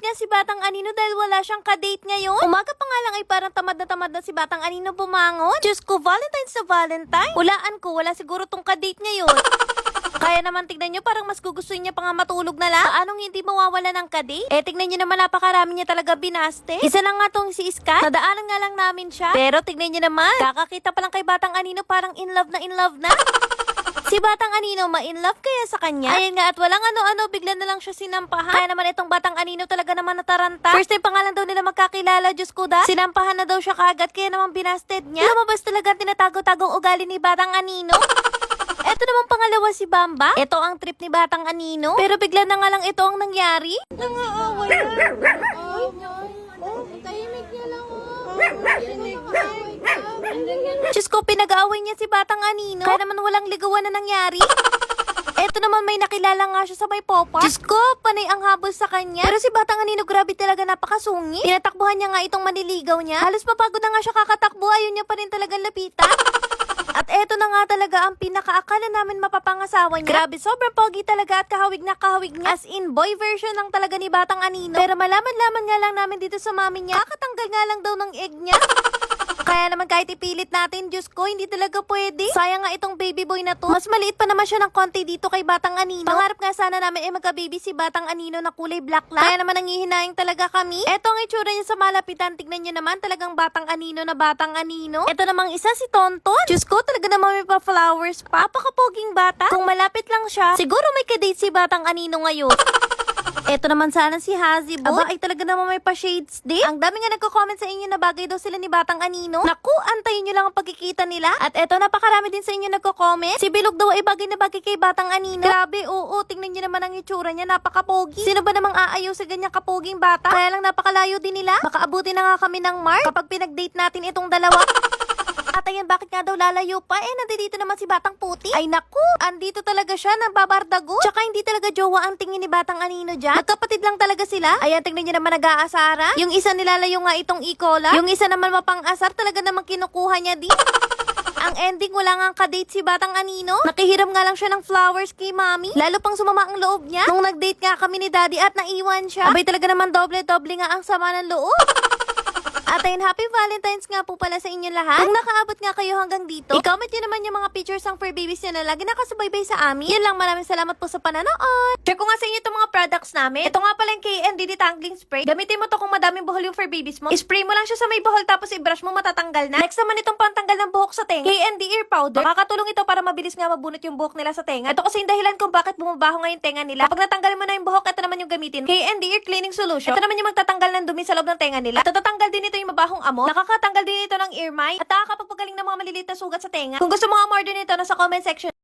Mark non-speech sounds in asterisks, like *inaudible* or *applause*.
nga si Batang Anino dahil wala siyang kadate ngayon. Umaga pa nga lang ay parang tamad na tamad na si Batang Anino bumangon. Diyos ko, Valentine's na Valentine. Hulaan ko, wala siguro tong kadate ngayon. *laughs* Kaya naman tignan nyo, parang mas gugustuhin niya pa nga matulog na lang. Paanong hindi mawawala ng kadate? Eh, tignan nyo naman, napakarami niya talaga binaste. Isa lang nga tong si Sky. Nadaanan nga lang namin siya. Pero tignan nyo naman, kakakita pa lang kay Batang Anino, parang in love na in love na. *laughs* Si Batang Anino, ma-in love kaya sa kanya? Ayun nga, at walang ano-ano, bigla na lang siya sinampahan. Kaya naman itong Batang Anino talaga naman nataranta. First time pa nga lang daw nila magkakilala, Diyos ko da. Sinampahan na daw siya kagad, kaya naman binasted niya. Lumabas talaga tinatago-tagong ugali ni Batang Anino. *laughs* Eto naman pangalawa si Bamba. Ito ang trip ni Batang Anino. Pero bigla na nga lang ito ang nangyari. Nangaaway na. Oh, tahimik niya lang oh. Tahimik niya. Diyos ko, pinag-aaway niya si Batang Anino. Kaya naman walang ligawan na nangyari. *laughs* Eto naman may nakilala nga siya sa may popa. Diyos ko, panay ang habol sa kanya. Pero si Batang Anino, grabe talaga napakasungi. Tinatakbuhan niya nga itong maniligaw niya. Halos mapagod na nga siya kakatakbo, ayaw niya pa rin talagang lapitan. *laughs* At eto na nga talaga ang pinakaakala namin mapapangasawa niya. Grabe, sobrang pogi talaga at kahawig na kahawig niya. As in, boy version lang talaga ni Batang Anino. Pero malaman-laman nga lang namin dito sa mami niya, kakatanggal nga lang daw ng egg niya. *laughs* Kaya naman kahit ipilit natin, Diyos ko, hindi talaga pwede. Sayang nga itong baby boy na to. Mas maliit pa naman siya ng konti dito kay Batang Anino. Pangarap nga sana namin eh magka-baby si Batang Anino na kulay black lang. Kaya naman nangihinayang talaga kami. Eto ang itsura niya sa malapitan. Tignan niyo naman talagang Batang Anino na Batang Anino. Eto namang isa si Tonton. Diyos ko, talaga naman may pa flowers pa. Apakapoging bata. Kung malapit lang siya, siguro may kadate si Batang Anino ngayon. Eto naman sana si Hazibo. Aba, ay talaga naman may pa-shades din. Ang dami nga nagko-comment sa inyo na bagay daw sila ni Batang Anino. Naku, antayin nyo lang ang pagkikita nila. At eto, napakarami din sa inyo nagko-comment. Si Bilog daw ay bagay na bagay kay Batang Anino. Grabe, oo, tingnan nyo naman ang itsura niya. Napakapogi. Sino ba namang aayaw sa ganyang kapoging bata? Kaya lang napakalayo din nila. Baka abutin na nga kami ng mark kapag pinag-date natin itong dalawa. *laughs* At ayan, bakit nga daw lalayo pa? Eh, nandito naman si Batang Puti. Ay naku, andito talaga siya, nagbabardago. Tsaka hindi talaga jowa ang tingin ni Batang Anino dyan. Magkapatid lang talaga sila. Ayan, tingnan niyo naman nag-aasara. Yung isa nilalayo nga itong ikola. Yung isa naman mapang-asar, talaga namang kinukuha niya din. *laughs* Ang ending, wala nga kadate si Batang Anino. Nakihiram nga lang siya ng flowers kay Mami. Lalo pang sumama ang loob niya. Nung nag-date nga kami ni Daddy at naiwan siya. Abay talaga naman doble-doble nga ang sama ng loob. *laughs* At ayun, happy Valentine's nga po pala sa inyo lahat. Kung nakaabot nga kayo hanggang dito, i-comment nyo naman yung mga pictures ng fur babies nyo na lagi nakasubaybay sa amin. Yan lang, maraming salamat po sa pananood. Share ko nga sa inyo itong mga products namin. Ito nga pala yung KND Detangling Spray. Gamitin mo to kung madaming buhol yung fur babies mo. Spray mo lang siya sa may buhol tapos i-brush mo matatanggal na. Next naman itong pantanggal ng buhok sa tenga. KND Ear Powder. Makakatulong ito para mabilis nga mabunot yung buhok nila sa tenga. Ito kasi yung dahilan kung bakit bumabaho nga yung tenga nila. Kapag natanggal mo na yung buhok, ito naman yung gamitin. KND Ear Cleaning Solution. Ito naman yung magtatanggal ng dumi sa loob ng tenga nila. At tatatanggal din ito yung mabahong amo. Nakakatanggal din ito ng ear mite. At nakakapagpagaling ng mga maliliit na sugat sa tenga. Kung gusto mo nga order nito, nasa comment section